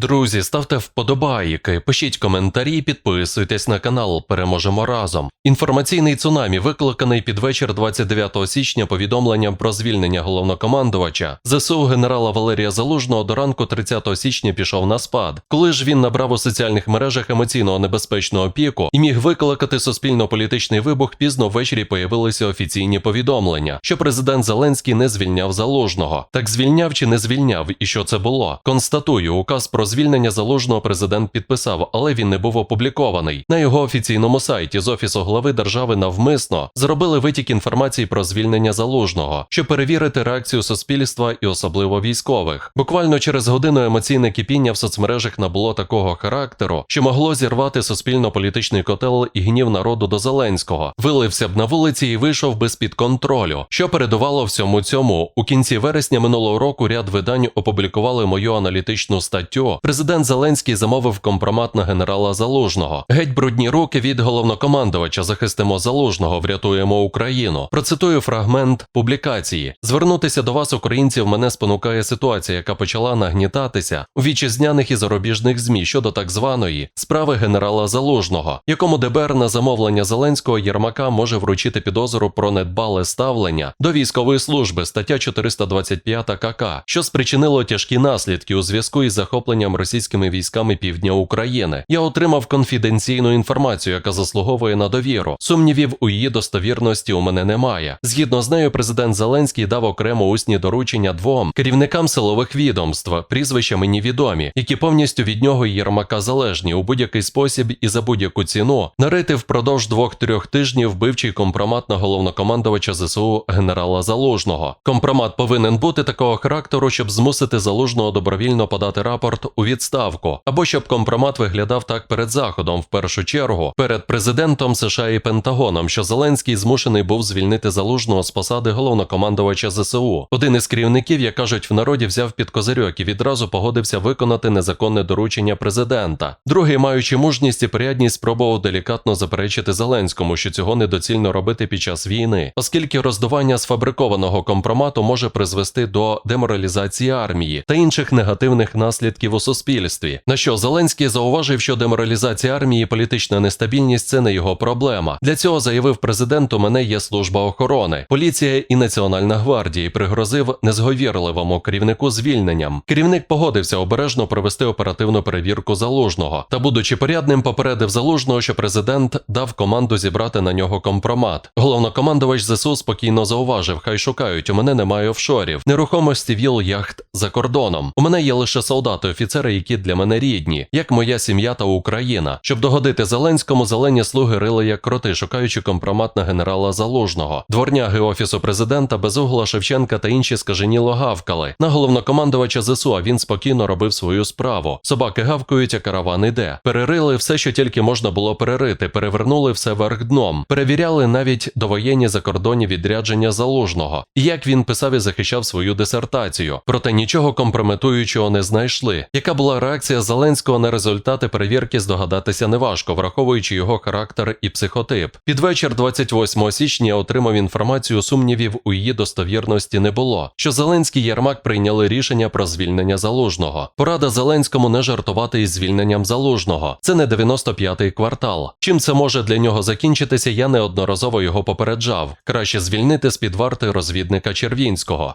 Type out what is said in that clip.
Друзі, ставте вподобайки, пишіть коментарі, підписуйтесь на канал. Переможемо разом. Інформаційний цунамі викликаний під вечір 29 січня повідомленням про звільнення головнокомандувача. ЗСУ генерала Валерія Залужного до ранку 30 січня пішов на спад. Коли ж він набрав у соціальних мережах емоційного небезпечного піку і міг викликати суспільно-політичний вибух, пізно ввечері появилися офіційні повідомлення, що президент Зеленський не звільняв Залужного. Так звільняв чи не звільняв, і що це було? Констатую, указ про звільнення Залужного президент підписав, але він не був опублікований. На його офіційному сайті з офісу глави держави навмисно зробили витік інформації про звільнення Залужного, щоб перевірити реакцію суспільства і особливо військових. Буквально через годину емоційне кипіння в соцмережах набуло такого характеру, що могло зірвати суспільно-політичний котел і гнів народу до Зеленського. Вилився б на вулиці і вийшов би з-під контролю. Що передувало всьому цьому? У кінці вересня минулого року ряд видань опублікували мою аналітичну статтю. Президент Зеленський замовив компромат на генерала Залужного. Геть брудні руки від головнокомандувача захистимо Залужного, врятуємо Україну. Процитую фрагмент публікації. Звернутися до вас, українців, мене спонукає ситуація, яка почала нагнітатися у вітчизняних і зарубіжних змі щодо так званої справи генерала Залужного, якому ДБР на замовлення Зеленського Єрмака може вручити підозру про недбале ставлення до військової служби стаття 425 КК, що спричинило тяжкі наслідки у зв'язку із захопленням російськими військами півдня України. Я отримав конфіденційну інформацію, яка заслуговує на довіру. Сумнівів у її достовірності у мене немає. Згідно з нею, президент Зеленський дав окремо усні доручення двом керівникам силових відомств, прізвища мені відомі, які повністю від нього і Єрмака залежні у будь-який спосіб і за будь-яку ціну нарити впродовж двох-трьох тижнів вбивчий компромат на головнокомандувача ЗСУ генерала Залужного. Компромат повинен бути такого характеру, щоб змусити залужного добровільно подати рапорт у відставку, або щоб компромат виглядав так перед заходом, в першу чергу, перед президентом США і Пентагоном, що Зеленський змушений був звільнити залужного з посади головнокомандувача ЗСУ. Один із керівників, як кажуть в народі, взяв під козирьок і відразу погодився виконати незаконне доручення президента. Другий, маючи мужність і порядність, спробував делікатно заперечити Зеленському, що цього недоцільно робити під час війни, оскільки роздування сфабрикованого компромату може призвести до деморалізації армії та інших негативних наслідків у суспільстві. На що Зеленський зауважив, що деморалізація армії і політична нестабільність це не його проблема. Для цього заявив президент, у мене є служба охорони, поліція і Національна гвардія пригрозив незговірливому керівнику звільненням. Керівник погодився обережно провести оперативну перевірку залужного та, будучи порядним, попередив залужного, що президент дав команду зібрати на нього компромат. Головнокомандувач ЗСУ спокійно зауважив: хай шукають. У мене немає офшорів, нерухомості віл яхт за кордоном. У мене є лише солдати, офіцери, які для мене рідні, як моя сім'я та Україна. Щоб догодити Зеленському, зелені слуги рили як кроти, шукаючи компромат на генерала Залужного. Дворняги офісу президента Безугла Шевченка та інші скаженіло гавкали. На головнокомандувача ЗСУ а він спокійно робив свою справу. Собаки гавкають, а караван іде. Перерили все, що тільки можна було перерити, перевернули все вверх дном, перевіряли навіть довоєнні закордонні відрядження залужного. І як він писав і захищав свою дисертацію. Проте нічого компрометуючого не знайшли. Яка була реакція Зеленського на результати перевірки, здогадатися неважко, враховуючи його характер і психотип. Під вечір 28 січня отримав інформацію, сумнівів у її достовірності не було. Що Зеленський і Єрмак прийняли рішення про звільнення залужного. Порада Зеленському не жартувати із звільненням залужного. Це не 95-й квартал. Чим це може для нього закінчитися, я неодноразово його попереджав. Краще звільнити з під варти розвідника Червінського.